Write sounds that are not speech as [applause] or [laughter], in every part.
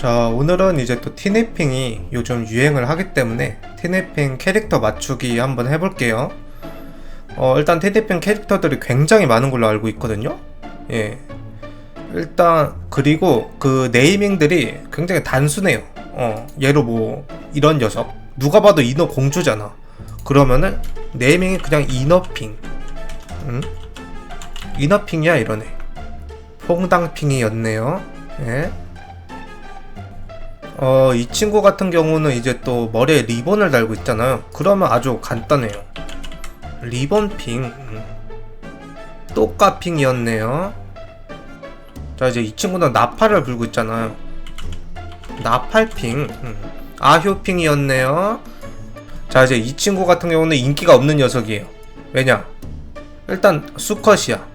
자, 오늘은 이제 또 티네핑이 요즘 유행을 하기 때문에 티네핑 캐릭터 맞추기 한번 해볼게요. 어, 일단 티네핑 캐릭터들이 굉장히 많은 걸로 알고 있거든요. 예. 일단, 그리고 그 네이밍들이 굉장히 단순해요. 어, 예로 뭐, 이런 녀석. 누가 봐도 이너 공주잖아. 그러면은, 네이밍이 그냥 이너핑. 응? 이너핑이야, 이러네. 퐁당핑이었네요. 예. 어, 이 친구 같은 경우는 이제 또 머리에 리본을 달고 있잖아요. 그러면 아주 간단해요. 리본 핑. 음. 똑까핑이었네요. 자, 이제 이 친구는 나팔을 불고 있잖아요. 나팔핑. 음. 아효핑이었네요. 자, 이제 이 친구 같은 경우는 인기가 없는 녀석이에요. 왜냐? 일단, 수컷이야.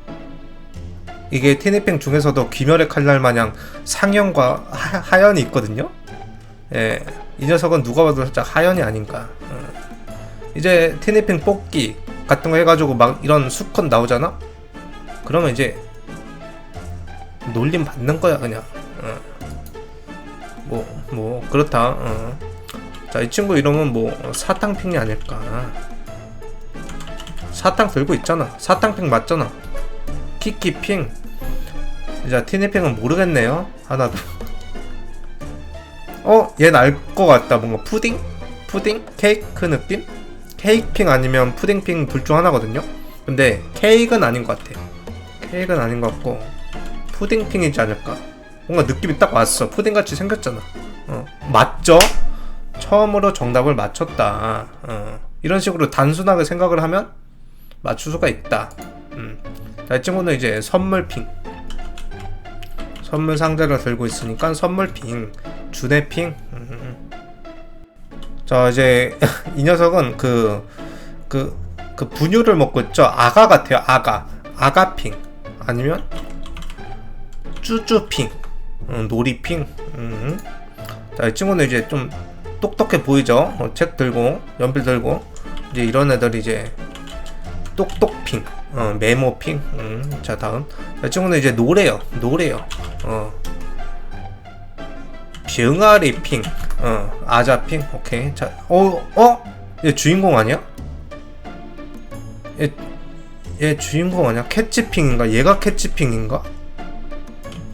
이게 티니핑 중에서도 귀멸의 칼날 마냥 상현과 하, 하연이 있거든요. 예, 이 녀석은 누가 봐도 살짝 하연이 아닌가. 어. 이제 티니핑 뽑기 같은 거 해가지고 막 이런 수컷 나오잖아. 그러면 이제 놀림 받는 거야 그냥. 어. 뭐, 뭐 그렇다. 어. 자, 이 친구 이름은 뭐 사탕핑이 아닐까. 사탕 들고 있잖아. 사탕핑 맞잖아. 키키핑. 이제 티니핑은 모르겠네요. 하나도. 어? 얘는 알것 같다. 뭔가 푸딩? 푸딩? 케이크 느낌? 케이크핑 아니면 푸딩핑 둘 중 하나거든요. 근데 케이크는 아닌 것 같아. 케이크는 아닌 것 같고 푸딩핑이지 않을까. 뭔가 느낌이 딱 왔어. 푸딩같이 생겼잖아. 어. 맞죠? 처음으로 정답을 맞췄다. 어. 이런 식으로 단순하게 생각을 하면 맞출 수가 있다. 음. 자, 이 친구는 이제 선물핑. 선물 상자를 들고 있으니까 선물핑. 주네핑. 음. 자, 이제 [laughs] 이 녀석은 그, 그, 그 분유를 먹고 있죠. 아가 같아요. 아가. 아가핑. 아니면 쭈쭈핑. 음, 놀이핑. 음. 자, 이 친구는 이제 좀 똑똑해 보이죠? 어, 책 들고, 연필 들고. 이제 이런 애들이 이제 똑똑핑, 어, 메모핑. 음, 자 다음. 이 친구는 이제 노래요. 노래요. 어. 병아리 핑, 어, 아자 핑. 오케이. 자, 어, 어? 얘 주인공 아니야? 얘, 얘 주인공 아니야? 캐치핑인가? 얘가 캐치핑인가?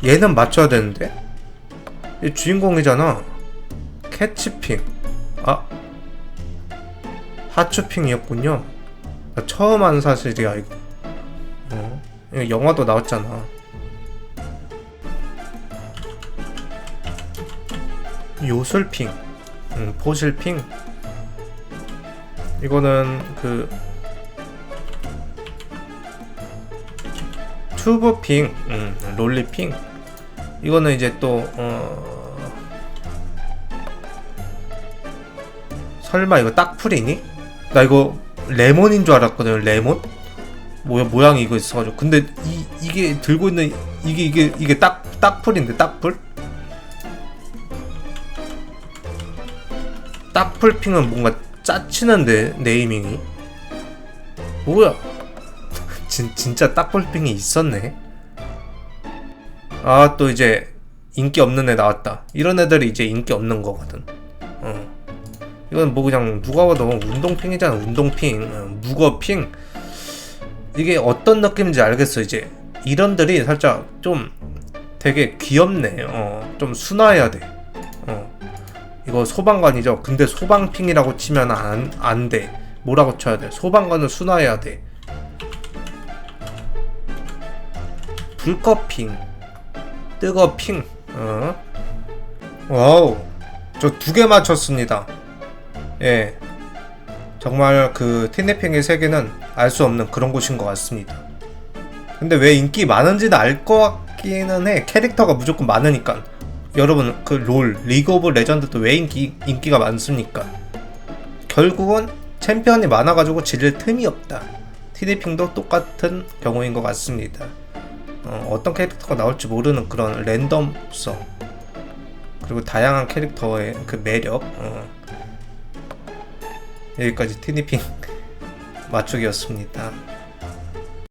얘는 맞춰야 되는데? 얘 주인공이잖아. 캐치핑. 아. 하추핑이었군요. 나 처음 한 사실이야 이거. 어? 이거 영화도 나왔잖아. 요술핑, 음, 포실핑. 이거는 그 튜브핑, 음, 롤리핑. 이거는 이제 또 어... 설마 이거 딱풀이니? 나 이거 레몬인 줄 알았거든요. 레몬? 뭐야 모양이 이거 있어가지고 근데 이 이게 들고 있는 이게 이게 이게 딱 딱풀인데 딱풀? 딱풀핑은 뭔가 짜치는데 네이밍이 뭐야? [laughs] 진 진짜 딱풀핑이 있었네. 아 또 이제 인기 없는 애 나왔다. 이런 애들이 이제 인기 없는 거거든. 어. 이건 뭐 그냥 누가 봐도 운동핑이잖아 운동핑 어, 무거핑 이게 어떤 느낌인지 알겠어 이제 이런들이 살짝 좀 되게 귀엽네 어, 좀 순화해야 돼 어. 이거 소방관이죠 근데 소방핑이라고 치면 안, 안 돼. 뭐라고 쳐야 돼 소방관은 순화해야 돼 불꺼핑 뜨거핑 어. 와우 저 두 개 맞췄습니다 예. 정말 그 티네핑의 세계는 알 수 없는 그런 곳인 것 같습니다. 근데 왜 인기 많은지는 알 것 같기는 해. 캐릭터가 무조건 많으니까. 여러분 그 롤, 리그 오브 레전드도 왜 인기, 인기가 많습니까? 결국은 챔피언이 많아가지고 지를 틈이 없다. 티네핑도 똑같은 경우인 것 같습니다. 어, 떤 캐릭터가 나올지 모르는 그런 랜덤성 그리고 다양한 캐릭터의 그 매력 어. 여기까지 티니핑 [laughs] 맞추기였습니다.